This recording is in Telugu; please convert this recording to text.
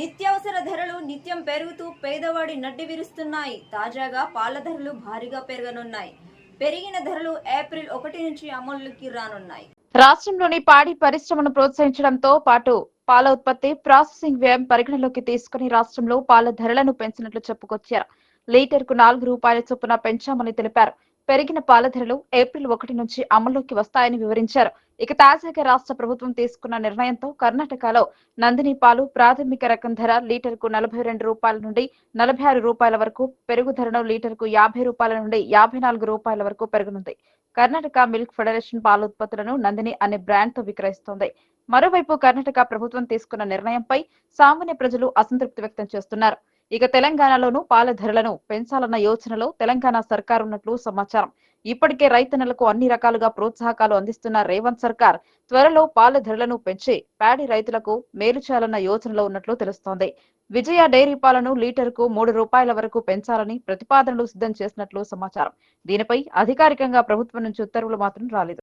నిత్యావసర ధరలు నిత్యం పెరుగుతూ పేదవాడి నడ్డి విరుస్తున్నాయి. తాజాగా పాల ధరలు భారీగా పెరగనున్నాయి. పెరిగిన ధరలు ఏప్రిల్ ఒకటి నుంచి అమలుకి రానున్నాయి. రాష్ట్రంలోని పాడి పరిశ్రమను ప్రోత్సహించడంతో పాటు పాల ఉత్పత్తి ప్రాసెసింగ్ వ్యయం పరిగణలోకి తీసుకుని రాష్ట్రంలో పాల ధరలను పెంచినట్లు చెప్పుకొచ్చారు. లీటర్కు నాలుగు రూపాయల చొప్పున పెంచామని తెలిపారు. పెరిగిన పాల ధరలు ఏప్రిల్ ఒకటి నుంచి అమల్లోకి వస్తాయని వివరించారు. ఇక తాజాగా రాష్ట్ర ప్రభుత్వం తీసుకున్న నిర్ణయంతో కర్ణాటకలో నందిని పాలు ప్రాథమిక రకం ధర లీటర్కు నలభై రెండు రూపాయల నుండి నలభై ఆరు రూపాయల వరకు పెరుగు ధరను లీటర్కు యాభై రూపాయల నుండి యాభై నాలుగు రూపాయల వరకు పెరగనుంది. కర్ణాటక మిల్క్ ఫెడరేషన్ పాల ఉత్పత్తులను నందిని అనే బ్రాండ్తో విక్రయిస్తోంది. మరోవైపు కర్ణాటక ప్రభుత్వం తీసుకున్న నిర్ణయంపై సామాన్య ప్రజలు అసంతృప్తి వ్యక్తం చేస్తున్నారు. ఇక తెలంగాణలోనూ పాల ధరలను పెంచాలన్న యోచనలో తెలంగాణ సర్కార్ ఉన్నట్లు సమాచారం. ఇప్పటికే రైతన్నలకు అన్ని రకాలుగా ప్రోత్సాహకాలు అందిస్తున్న రేవంత్ సర్కార్ త్వరలో పాల ధరలను పెంచి ప్యాడీ రైతులకు మేలు చేయాలన్న యోచనలో ఉన్నట్లు తెలుస్తోంది. విజయ డైరీ పాలను లీటర్కు మూడు రూపాయల వరకు పెంచాలని ప్రతిపాదనలు సిద్ధం చేసినట్లు సమాచారం. దీనిపై అధికారికంగా ప్రభుత్వం నుంచి ఉత్తర్వులు మాత్రం రాలేదు.